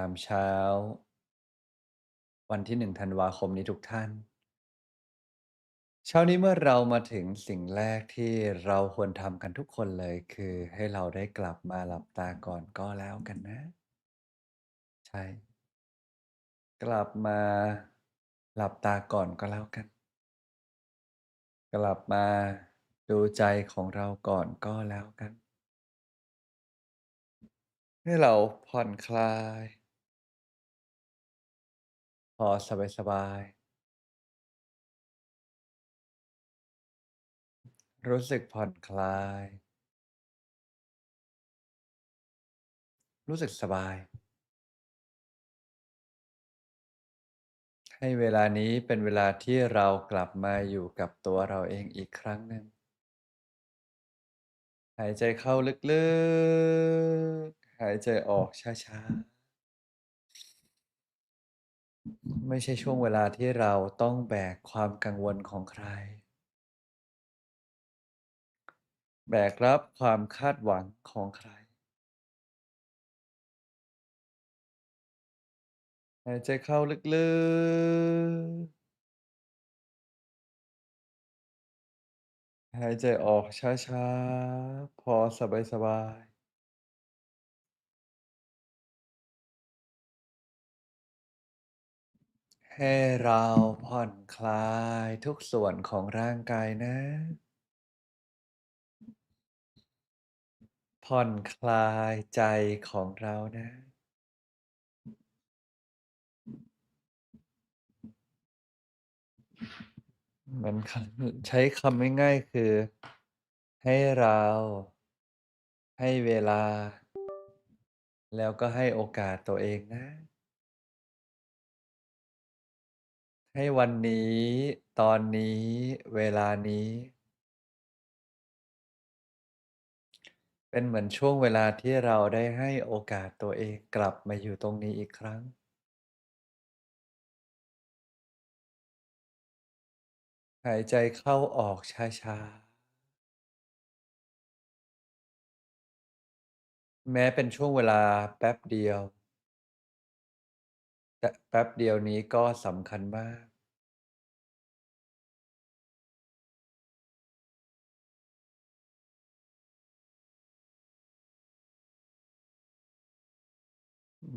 ามเช้า วันที่1ธันวาคมนี้ทุกท่าน เช้านี้เมื่อเรามาถึงสิ่งแรกที่เราควรทำกันทุกคนเลยคือให้เราได้กลับมาหลับตาก่อนก็แล้วกันนะ ใช่ กลับมาหลับตาก่อนก็แล้วกัน กลับมาดูใจของเราก่อนก็แล้วกัน ให้เราผ่อนคลาย พอสบายๆ รู้สึกผ่อนคลาย รู้สึกสบาย ให้เวลานี้เป็นเวลาที่เรากลับมาอยู่กับตัวเราเองอีกครั้งหนึ่ง หายใจเข้าลึกๆ หายใจออกช้าๆ ไม่ใช่ช่วงเวลาที่เราต้องแบกความกังวลของใคร แบกรับความคาดหวังของใคร หายใจเข้าลึกๆ หายใจออกช้าๆ พอสบาย ให้เราผ่อนคลายทุกส่วนของร่างกายนะ ผ่อนคลายใจของเรานะมือนใช้คำง่ายๆคือ ให้เราให้เวลา แล้วก็ให้โอกาสตัวเองนะ ให้วันนี้ ตอนนี้ เวลานี้ เป็นเหมือนช่วงเวลาที่เราได้ให้โอกาสตัวเองกลับมาอยู่ตรงนี้อีกครั้ง หายใจเข้าออกช้าๆแม้เป็นช่วงเวลาแป๊บเดียว แต่แป๊บเดียวนี้ก็สำคัญมาก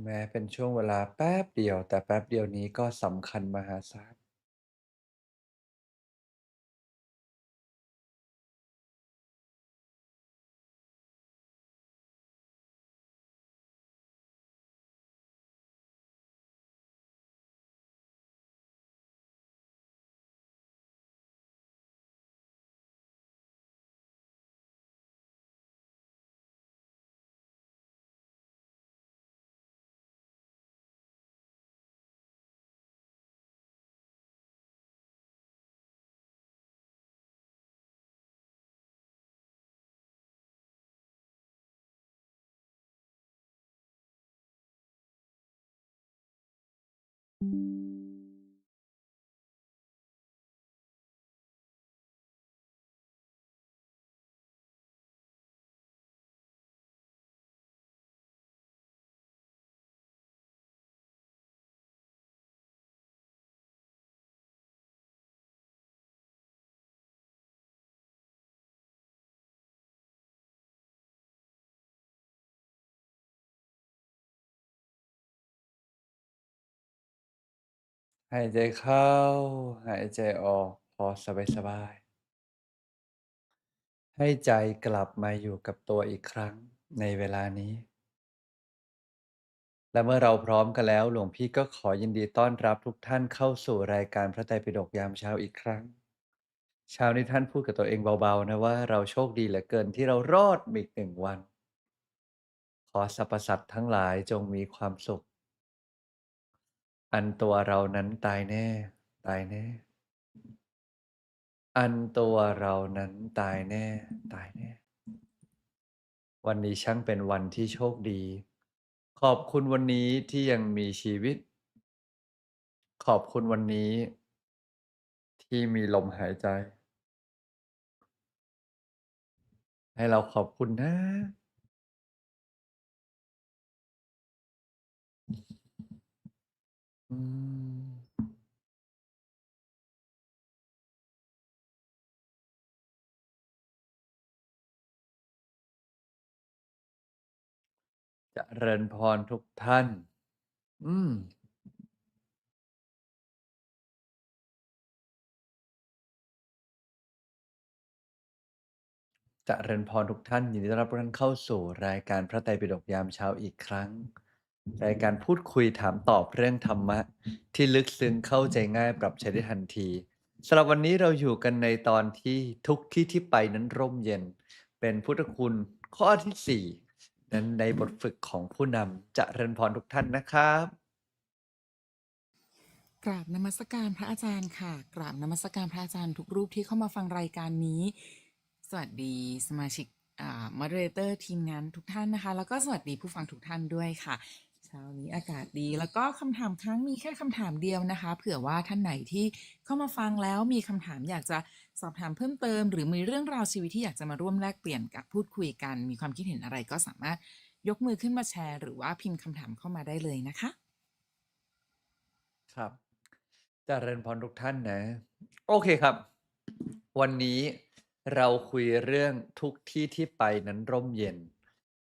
แม้เป็นช่วงเวลาแป๊บเดียว แต่แป๊บเดียวนี้ก็สำคัญมหาศาล หายใจเข้า หายใจออกพอสบายๆให้ใจกลับมาอยู่กับตัวอีกครั้งในเวลานี้ และเมื่อเราพร้อมกันแล้ว หลวงพี่ก็ขอยินดีต้อนรับทุกท่านเข้าสู่รายการพระไตรปิฎกยามเช้าอีกครั้ง เช้านี้ท่านพูดกับตัวเองเบาๆนะว่าเราโชคดีเหลือเกินที่เรารอดอีก1วัน ขอสรรพสัตว์ทั้งหลายจงมีความสุข อันตัวเรานั้นตายแน่ ตายแน่ อันตัวเรานั้นตายแน่ ตายแน่ วันนี้ช่างเป็นวันที่โชคดี ขอบคุณวันนี้ที่ยังมีชีวิต ขอบคุณวันนี้ ที่มีลมหายใจ ให้เราขอบคุณนะ อืม เจริญพรทุกท่าน อืม เจริญพรทุกท่าน ยินดีต้อนรับทุกท่านเข้าสู่รายการพระไตรปิฎกยามเช้าอีกครั้ง รายการพูดคุยถามตอบเรื่องธรรมะ ที่ลึกซึ้งเข้าใจง่ายปรับใช้ได้ทันทีสำหรับวันนี้เราอยู่กันในตอนที่ทุกที่ที่ไปนั้นร่มเย็น เป็นพุทธคุณข้อที่4นั้นในบทฝึกของผู้นำจะเริญพรทุกท่านนะครับ กราบนมัสการพระอาจารย์ค่ะ กราบนมัสการพระอาจารย์ทุกรูปที่เข้ามาฟังรายการนี้ สวัสดีสมาชิกอ่า moderator ทีมงานทุกท่านนะคะ แล้วก็สวัสดีผู้ฟังทุกท่านด้วยค่ะ ช้านี้อากาศดี แล้วก็คำถามครั้งมีแค่คำถามเดียวนะคะ เผื่อว่าท่านไหนที่เข้ามาฟังแล้วมีคำถามอยากจะสอบถามเพิ่มเติม หรือมีเรื่องราวชีวิตที่อยากจะมาร่วมแลกเปลี่ยนกับพูดคุยกัน มีความคิดเห็นอะไรก็สามารถยกมือขึ้นมาแชร์ หรือว่าพิมพ์คำถามเข้ามาได้เลยนะคะ ครับเจริญพรทุกท่านนะ โอเคครับ วันนี้เราคุยเรื่องทุกที่ที่ไปนั้นร่มเย็น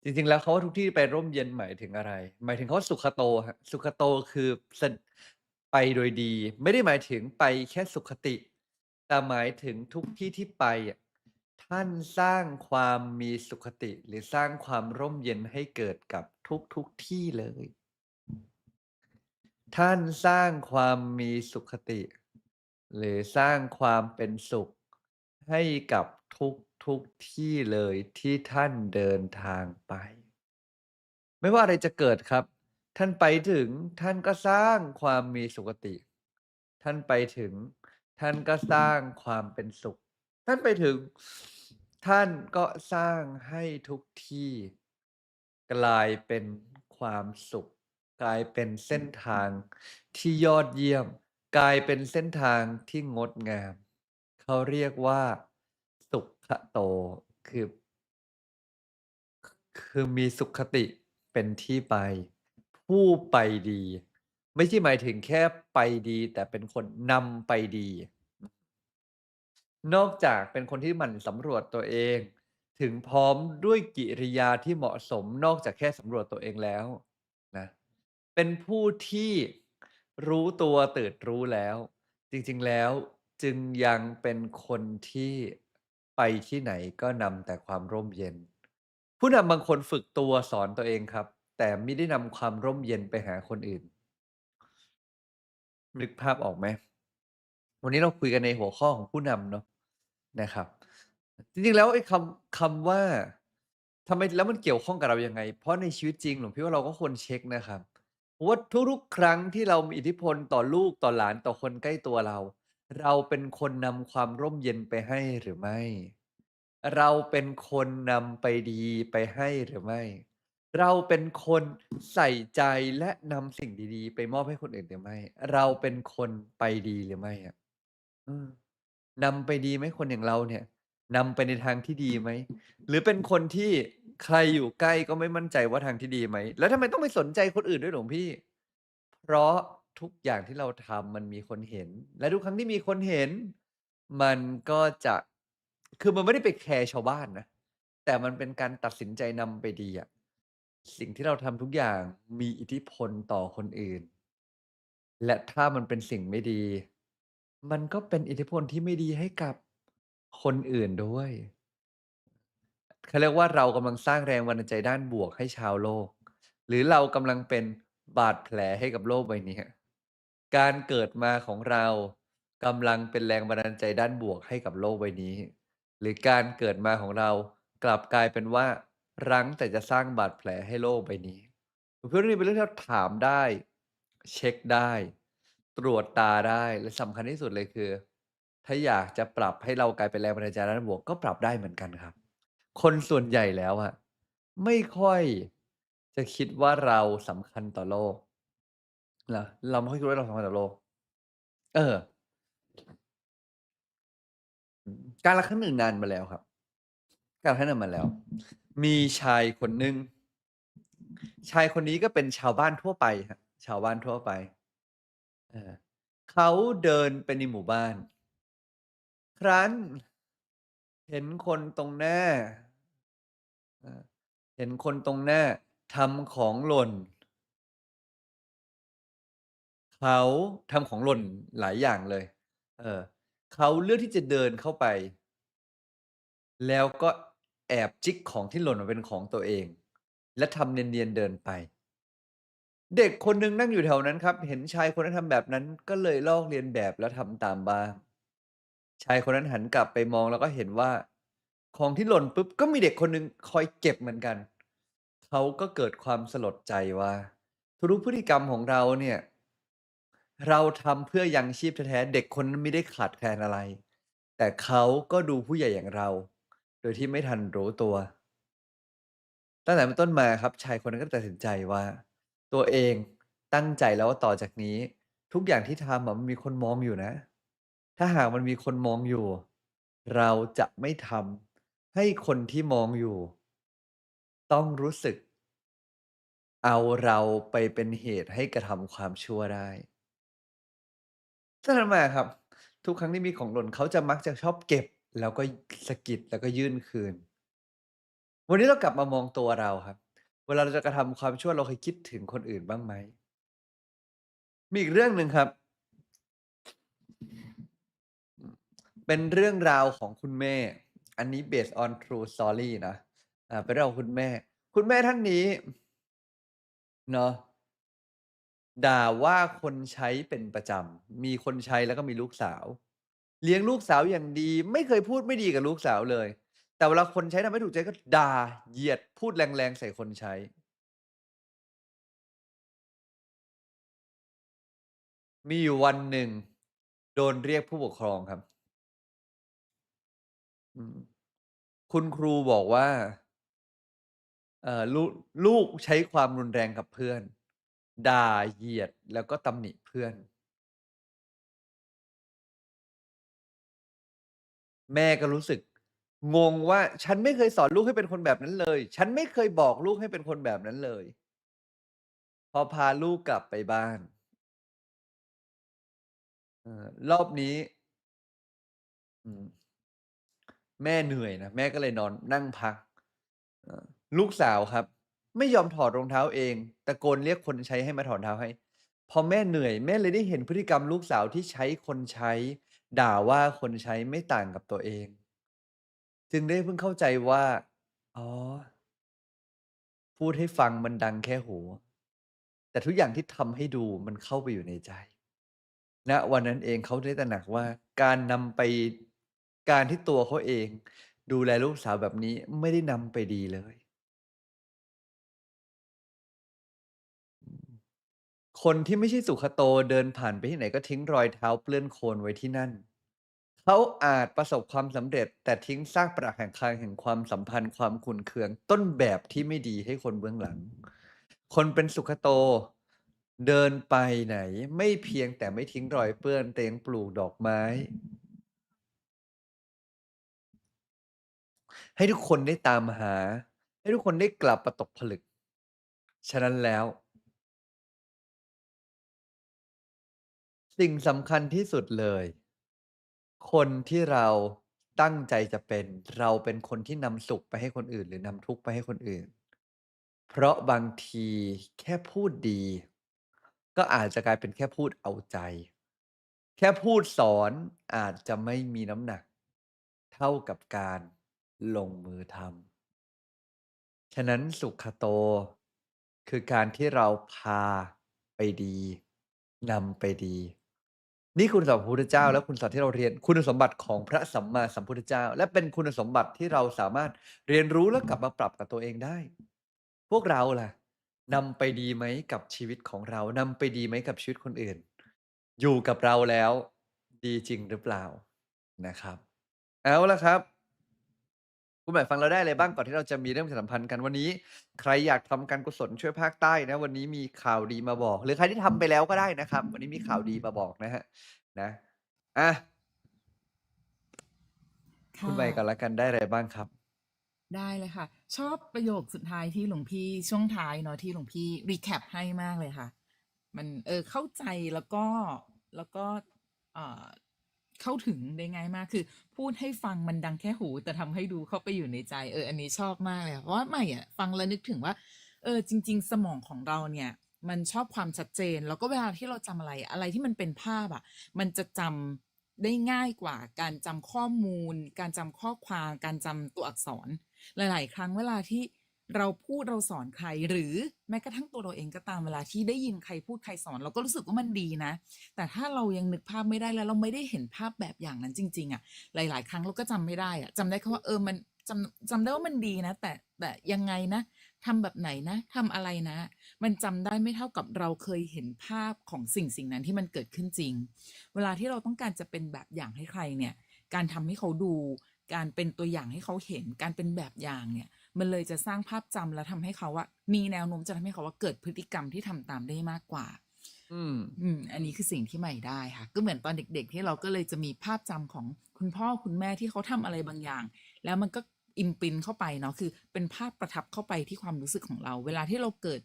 จริง ๆ แล้วเขาว่าทุกที่ไปร่มเย็นหมายถึงอะไร หมายถึงเขาสุขโตครับ สุขโตคือสนไปโดยดี ไม่ได้หมายถึงไปแค่สุขติ แต่หมายถึงทุกที่ที่ไปอะท่านสร้างความมีสุขติ หรือสร้างความร่มเย็นให้เกิดกับทุกๆที่เลย ท่านสร้างความมีสุขติ หรือสร้างความเป็นสุข ให้กับทุกๆที่เลยที่ท่านเดินทางไป ไม่ว่าอะไรจะเกิดครับ ท่านไปถึงท่านก็สร้างความมีสุขติ ท่านไปถึง ท่านก็สร้างความเป็นสุข ท่านไปถึง ท่านก็สร้างให้ทุกที่ กลายเป็นความสุข กลายเป็นเส้นทางที่ยอดเยี่ยม กลายเป็นเส้นทางที่งดงาม เขาเรียกว่าสุขโต คือ คือมีสุขคติเป็นที่ไป ผู้ไปดี ไม่ใช่หมายถึงแค่ไปดี แต่เป็นคนนำไปดี นอกจากเป็นคนที่หมั่นสำรวจตัวเอง ถึงพร้อมด้วยกิริยาที่เหมาะสมนอกจากแค่สำรวจตัวเองแล้วนะเป็นผู้ที่รู้ตัวตื่นรู้แล้ว จริง ๆ แล้ว จึงยังเป็นคนที่ไปที่ไหนก็นำแต่ความร่มเย็น ผู้นำบางคนฝึกตัวสอนตัวเองครับ แต่ไมิได้นำความร่มเย็นไปหาคนอื่น นึกภาพออกไหม?วันนี้เราคุยกันในหัวข้อของผู้นำเนาะนะครับ จริงๆแล้วไอ้คำคำว่าทำไมแล้วมันเกี่ยวข้องกับเรายังไง?เพราะในชีวิตจริงหลวงพี่ว่าเราก็ควรเช็กนะครับว่าทุกๆครั้งที่เรามีอิทธิพลต่อลูกต่อหลานต่อคนใกล้ตัวเรา เราเป็นคนนำความร่มเย็นไปให้หรือไม่?เราเป็นคนนำไปดีไปให้หรือไม่?เราเป็นคนใส่ใจและนำสิ่งดีๆ ไปมอบให้คนอื่นหรือไม่?เราเป็นคนไปดีหรือไม่อะ?อืมนำไปดีไหมคนอย่างเราเนี่ยนำไปในทางที่ดีไหม?หรือเป็นคนที่ใครอยู่ใกล้ก็ไม่มั่นใจว่าทางที่ดีไหม?แล้วทำไมต้องไปสนใจคนอื่นด้วยหลวงพี่?เพราะ ทุกอย่างที่เราทำมันมีคนเห็น และทุกครั้งที่มีคนเห็น มันก็จะคือมันไม่ได้ไปแคร์ชาวบ้านนะแต่มันเป็นการตัดสินใจนำไปดีอะสิ่งที่เราทำทุกอย่างมีอิทธิพลต่อคนอื่น และถ้ามันเป็นสิ่งไม่ดี มันก็เป็นอิทธิพลที่ไม่ดีให้กับคนอื่นด้วยเขาเรียกว่าเรากำลังสร้างแรงบันดาลใจด้านบวกให้ชาวโลก หรือเรากำลังเป็นบาดแผลให้กับโลกใบนี้ การเกิดมาของเรากำลังเป็นแรงบันดาลใจด้านบวกให้กับโลกใบนี้ หรือการเกิดมาของเรากลับกลายเป็นว่า รั้งแต่จะสร้างบาดแผลให้โลกใบนี้ผมคิดว่านี่เป็นเรื่องที่ถามได้ เช็กได้ ตรวจตาได้และสำคัญที่สุดเลยคือ ถ้าอยากจะปรับให้เรากลายเป็นแรงบันดาลใจด้านบวกก็ปรับได้เหมือนกันครับ คนส่วนใหญ่แล้วอะไม่ค่อยจะคิดว่าเราสำคัญต่อโลก เหรอ?เราไม่ค่อยคิดว่าเราสำคัญต่อโลก เอออืมกาลครั้งหนึ่งนานมาแล้วครับ การลครั้งหนึ่งมาแล้ว มีชายคนหนึ่งชายคนนี้ก็เป็นชาวบ้านทั่วไปชาวบ้านทั่วไป เออเขาเดินไปในหมู่บ้าน ครั้น เห็นคนตรงหน้าเออเห็นคนตรงหน้าทำของหล่น เขาทำของหล่นหลายอย่างเลย เออเขาเลือกที่จะเดินเข้าไป แล้วก็แอบจิกของที่หล่นมาเป็นของตัวเอง และทำเนียนๆเดินไป เด็กคนหนึ่งนั่งอยู่แถวนั้นครับ เห็นชายคนนั้นทำแบบนั้น ก็เลยลอกเลียนแบบแล้วทำตามบ้าง ชายคนนั้นหันกลับไปมองแล้วก็เห็นว่า ของที่หล่นปุ๊บก็มีเด็กคนหนึ่งคอยเก็บเหมือนกัน เขาก็เกิดความสลดใจว่าทุกพฤติกรรมของเราเนี่ย เราทำเพื่อยังชีพแท้ ๆ เด็กคนนั้นไม่ได้ขาดแคลนอะไร แต่เขาก็ดูผู้ใหญ่อย่างเรา โดยที่ไม่ทันรู้ตัว ตั้งแต่เป็นต้นมาครับ ชายคนนั้นก็ตัดสินใจว่า ตัวเองตั้งใจแล้วว่าต่อจากนี้ ทุกอย่างที่ทำอะมันมีคนมองอยู่นะ ถ้าหากมันมีคนมองอยู่ เราจะไม่ทำให้คนที่มองอยู่ ต้องรู้สึก เอาเราไปเป็นเหตุให้กระทำความชั่วได้ ตั้งแต่นั้นมครับ ทุกครั้งที่มีของหล่นเขาจะมักจะชอบเก็บ แล้วก็สะกิดแล้วก็ยื่นคืน วันนี้เรากลับมามองตัวเราครับ เวลาเราจะกระทำความชั่วเราเคยคิดถึงคนอื่นบ้างไหม?มีอีกเรื่องหนึ่งครับ เป็นเรื่องราวของคุณแม่ อันนี้ based on true story นะ อ่า เป็นเรื่องของคุณแม่ คุณแม่ท่านนี้ เนาะ ด่าว่าคนใช้เป็นประจำ มีคนใช้แล้วก็มีลูกสาว เลี้ยงลูกสาวอย่างดี ไม่เคยพูดไม่ดีกับลูกสาวเลย แต่เวลาคนใช้ทำไม่ถูกใจก็ด่าเหยียดพูดแรงๆใส่คนใช้ มีอยู่วันหนึ่ง โดนเรียกผู้ปกครองครับ คุณครูบอกว่าลูกลูกใช้ความรุนแรงกับเพื่อน ด่าเหยียดแล้วก็ตำหนิเพื่อน แม่ก็รู้สึก งงว่า ฉันไม่เคยสอนลูกให้เป็นคนแบบนั้นเลย ฉันไม่เคยบอกลูกให้เป็นคนแบบนั้นเลย พอพาลูกกลับไปบ้าน เออ รอบนี้ อืม แม่เหนื่อยนะ แม่ก็เลยนอนนั่งพัก เออ ลูกสาวครับ ไม่ยอมถอดรองเท้าเอง ตะโกนเรียกคนใช้ให้มาถอดเท้าให้ พอแม่เหนื่อยแม่เลยได้เห็นพฤติกรรมลูกสาวที่ใช้คนใช้ ด่าว่าคนใช้ไม่ต่างกับตัวเอง จึงได้เพิ่งเข้าใจว่า อ๋อ พูดให้ฟังมันดังแค่หู แต่ทุกอย่างที่ทำให้ดูมันเข้าไปอยู่ในใจ ณ วันนั้นเองเขาได้ตระหนักว่า การนำไป การที่ตัวเขาเอง ดูแลลูกสาวแบบนี้ไม่ได้นำไปดีเลย คนที่ไม่ใช่สุขโตเดินผ่านไปที่ไหนก็ทิ้งรอยเท้าเปื้อนโคลนไว้ที่นั่น เขาอาจประสบความสำเร็จ แต่ทิ้งซากปรักหักพังแห่งความสัมพันธ์ความขุ่นเคือง ต้นแบบที่ไม่ดีให้คนเบื้องหลัง คนเป็นสุขโต เดินไปไหน ไม่เพียงแต่ไม่ทิ้งรอยเปื้อนแต่ยังปลูกดอกไม้ ให้ทุกคนได้ตามหา ให้ทุกคนได้กลับมาตกผลึก ฉะนั้นแล้ว สิ่งสำคัญที่สุดเลย คนที่เราตั้งใจจะเป็น เราเป็นคนที่นำสุขไปให้คนอื่น หรือนำทุกข์ไปให้คนอื่น เพราะบางทีแค่พูดดี ก็อาจจะกลายเป็นแค่พูดเอาใจ แค่พูดสอนอาจจะไม่มีน้ำหนัก เท่ากับการลงมือทำฉะนั้นสุขโต คือการที่เราพาไปดีนำไปดี นี่คุณสมบัติพระพุทธเจ้า และคุณสมบัติที่เราเรียนคุณสมบัติของพระสัมมาสัมพุทธเจ้า และเป็นคุณสมบัติที่เราสามารถเรียนรู้และกลับมาปรับกับตัวเองได้ พวกเราล่ะนำไปดีไหมกับชีวิตของเรานำไปดีไหมกับชีวิตคนอื่น อยู่กับเราแล้ว ดีจริงหรือเปล่า?นะครับ เอาล่ะครับ คุณหมายฟังเราได้อะไรบ้างก่อนที่เราจะมีเรื่องประชาสัมพันธ์กันวันนี้ ใครอยากทำการกุศลช่วยภาคใต้นะ วันนี้มีข่าวดีมาบอก หรือใครที่ทำไปแล้วก็ได้นะครับ วันนี้มีข่าวดีมาบอกนะครับนะอะคคุณ่ะใหม่ก่อนแล้วกันได้อะไรบ้างครับ?ได้เลยค่ะ ชอบประโยคสุดท้ายที่หลวงพี่ช่วงท้ายเนาะที่หลวงพี่รีแคปให้มากเลยค่ะ มันเออเข้าใจแล้วก็แล้วก็เอ่อ เข้าถึงได้ง่ายมากคือ พูดให้ฟังมันดังแค่หู แต่ทำให้ดูเข้าไปอยู่ในใจเอออันนี้ชอบมากเลยเพราะว่าใหม่อะฟังแล้วนึกถึงว่า เออจริง ๆ สมองของเราเนี่ยมันชอบความชัดเจน แล้วก็เวลาที่เราจำอะไรอะไรที่มันเป็นภาพอะ มันจะจำได้ง่ายกว่าการจำข้อมูล การจำข้อความการจำตัวอักษร หลาย ๆ ครั้งเวลาที่ เราพูดเราสอนใครหรือแม้กระทั่งตัวเราเองก็ตามเวลาที่ได้ยินใครพูดใครสอน เราก็รู้สึกว่ามันดีนะ แต่ถ้าเรายังนึกภาพไม่ได้แล้วเราไม่ได้เห็นภาพแบบอย่างนั้นจริง ๆอะหลาย ๆ ครั้งเราก็จำไม่ได้อะจำได้แค่ว่าเออมันจำจำได้ว่ามันดีนะ แต่แต่ยังไงนะทำแบบไหนนะทำอะไรนะ มันจำได้ไม่เท่ากับเราเคยเห็นภาพของสิ่งสิ่งนั้นที่มันเกิดขึ้นจริง เวลาที่เราต้องการจะเป็นแบบอย่างให้ใครเนี่ย การทำให้เขาดู การเป็นตัวอย่างให้เขาเห็น การเป็นแบบอย่างเนี่ย มันเลยจะสร้างภาพจำแล้วทำให้เขาอะมีแนวโน้มจะทำให้เขาว่าเกิดพฤติกรรมที่ทำตามได้มากกว่า อืมอืม อันนี้คือสิ่งที่ใหม่ได้ค่ะ ก็เหมือนตอนเด็ก ๆ ที่เราก็เลยจะมีภาพจำของคุณพ่อคุณแม่ที่เขาทำอะไรบางอย่าง แล้วมันก็ imprint เข้าไปเนาะคือเป็นภาพประทับเข้าไปที่ความรู้สึกของเรา เวลาที่เราเกิด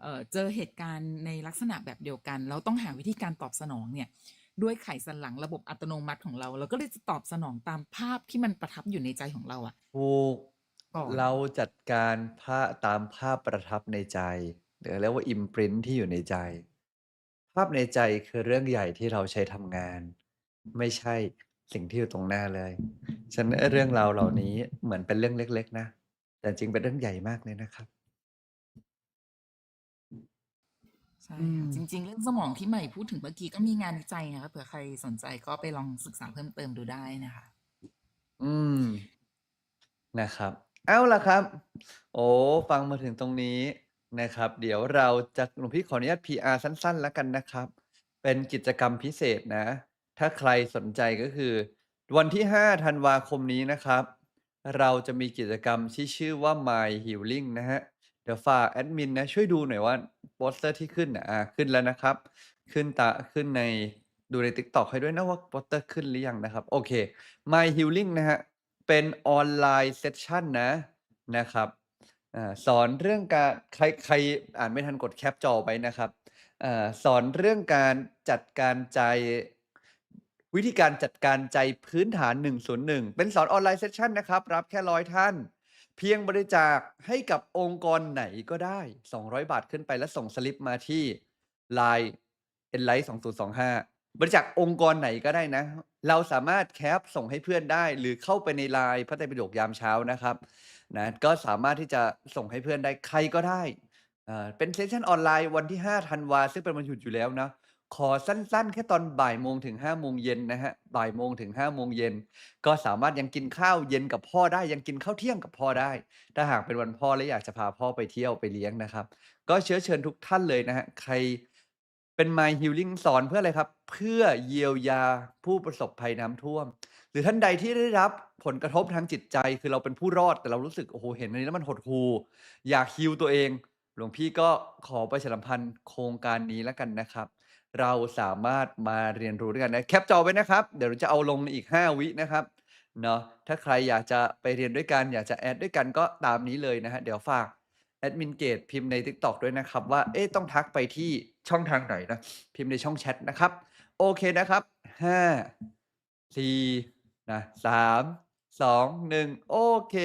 เอ่อเจอเหตุการณ์ในลักษณะแบบเดียวกัน เราต้องหาวิธีการตอบสนองเนี่ย ด้วยไขสันหลังระบบอัตโนมัติของเรา เราก็เลยจะตอบสนองตามภาพที่มันประทับอยู่ในใจของเราอะถูก ก่อน เราจัดการภา ตามภาพประทับในใจ หรือเรียกว่า imprint ที่อยู่ในใจ ภาพในใจคือเรื่องใหญ่ที่เราใช้ทำงาน ไม่ใช่สิ่งที่อยู่ตรงหน้าเลย ฉะนั้น ไอ้เรื่องราวเหล่านี้เหมือนเป็นเรื่องเล็ก ๆ นะ แต่จริงเป็นเรื่องใหญ่มากเลยนะครับ ใช่อืค่ะมจริง ๆ เรื่องสมองที่ใหม่พูดถึงเมื่อกี้ก็มีงานวิจัยนะคะเผื่อใครสนใจก็ไปลองศึกษาเพิ่มเติมดูได้นะคะ อืม นะครับ เอาล่ะครับ โอ้ฟังมาถึงตรงนี้นะครับ เดี๋ยวเราจะหลวงพี่ขออนุญาต PR สั้น ๆ แล้วกันนะครับ เป็นกิจกรรมพิเศษนะ ถ้าใครสนใจก็คือ วันที่5ธันวาคมนี้นะครับ เราจะมีกิจกรรมที่ชื่อว่า My Healing นะครับเดี๋ยวฝากแอดมินนะ ช่วยดูหน่อยว่าโปสเตอร์ที่ขึ้นน่ะอาขึ้นแล้วนะครับ ขึ้นตาขึ้นในดูใน TikTok ให้ด้วยนะว่าโปสเตอร์ขึ้นหรือยังนะครับ โอเค My Healing นะครับ เป็นออนไลน์เซสชันนะนะครับอสอนเรื่องการใครใครอ่านไม่ทันกดแคปจอไว้นะครับอสอนเรื่องการจัดการใจ วิธีการจัดการใจพื้นฐาน 101 เป็นสอนออนไลน์เซสชันนะครับ รับแค่100ท่าน เพียงบริจาคให้กับองค์กรไหนก็ได้ 200 บาทขึ้นไปแล้วส่งสลิปมาที่ LINE Enlight 2025 บริจาคองค์กรไหนก็ได้นะ เราสามารถแคปส่งให้เพื่อนได้ หรือเข้าไปใน LINE พระไตรปิฎกยามเช้านะครับนะก็สามารถที่จะส่งให้เพื่อนได้ใครก็ได้อ่าเป็นเซสชันออนไลน์วันที่5ธันวาซึ่งเป็นวันหยุดอยู่แล้วนะขอสั้นๆ แค่ตอนบ่ายโมงถึง5โมงเย็นนะครับบ่ายโมงถึง5โมงเย็นก็สามารถยังกินข้าวเย็นกับพ่อได้ยังกินข้าวเที่ยงกับพ่อได้ ถ้าหากเป็นวันพ่อและอยากจะพาพ่อไปเที่ยวไปเลี้ยงนะครับ ก็เชื้อเชิญทุกท่านเลยนะครับใคร เป็น My Healing สอนเพื่ออะไรครับ เพื่อเยียวยาผู้ประสบภัยน้ำท่วม หรือท่านใดที่ได้รับผลกระทบทางจิตใจ คือเราเป็นผู้รอดแต่เรารู้สึกโอ้โฮเห็นอันนี้แล้วมันหดหู่อยาก heal ตัวเอง หลวงพี่ก็ขอประชาสัมพันธ์โครงการนี้แล้วกันนะครับ เราสามารถมาเรียนรู้ด้วยกันนะแคปจอไว้นะครับ เดี๋ยวเราจะเอาลงในอีก 5 วินะครับเนาะถ้าใครอยากจะไปเรียนด้วยกัน อยากจะแอดด้วยกันก็ตามนี้เลยนะครับเดี๋ยวฝากแอดมินเกตพิมพ์ใน TikTok ด้วยนะครับว่าเอ๊ะต้องทักไปที่ ช่องทางไหนนะ พิมพ์ในช่องแชทนะครับ โอเคนะครับห้าสี่นะสามสองหนึ่งโอเค